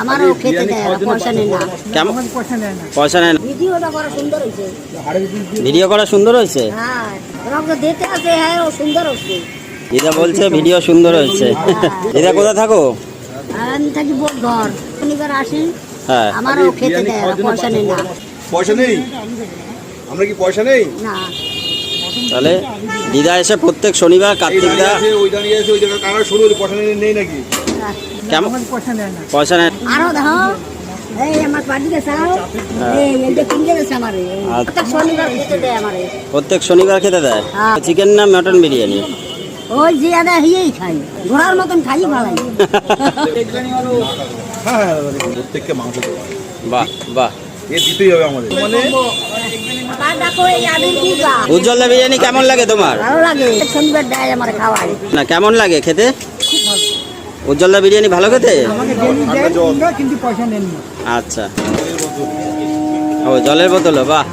আমারও খেতে দেয় না, পয়সা নেই না। কেমন? পয়সা নেয় না। পয়সা নেয় না। ভিডিওটা করা সুন্দর হয়েছে। ভিডিও করা সুন্দর হয়েছে? হ্যাঁ দিতে হ্যাঁ ও সুন্দর হচ্ছে। দিদা বলছে ভিডিও সুন্দর হয়েছে। দিদা কোথায় থাকো? আমি থাকি ঘর শনিবার আসি। হ্যাঁ। আমারও খেতে দেয় না, পয়সা নেই না। পয়সা নেই। আমরা কি পয়সা নেই? না। তাহলে দিদা এসে প্রত্যেক শনিবার কার্তিক দা ওই দাঁড়িয়ে আছে ওই জায়গায় কারণ শুরু পয়সা নেই নাকি? কেমন? পয়সা আরও এই আচ্ছা। প্রত্যেক শনিবার খেতে দেয় আমারে প্রত্যেক শনিবার খেতে দেয়? হ্যাঁ। চিকেন না মটন বিরিয়ানি ওই হিয়েই খাই। ঘোড়ার মতন খাই ভালাই হ্যাঁ হ্যাঁ প্রত্যেককে মাংস বাহ বাহ। এ দিতেই হবে আমাদের। মানে? উজ্জ্বল বিরিয়ানি কেমন লাগে তোমার? ভালো লাগে। শনিবার দেয় আমার খাওয়াই না কেমন লাগে খেতে? উজ্জ্বল দা বিরিয়ানি ভালো খেতে? আচ্ছা। ও জলের বোতল বাহ।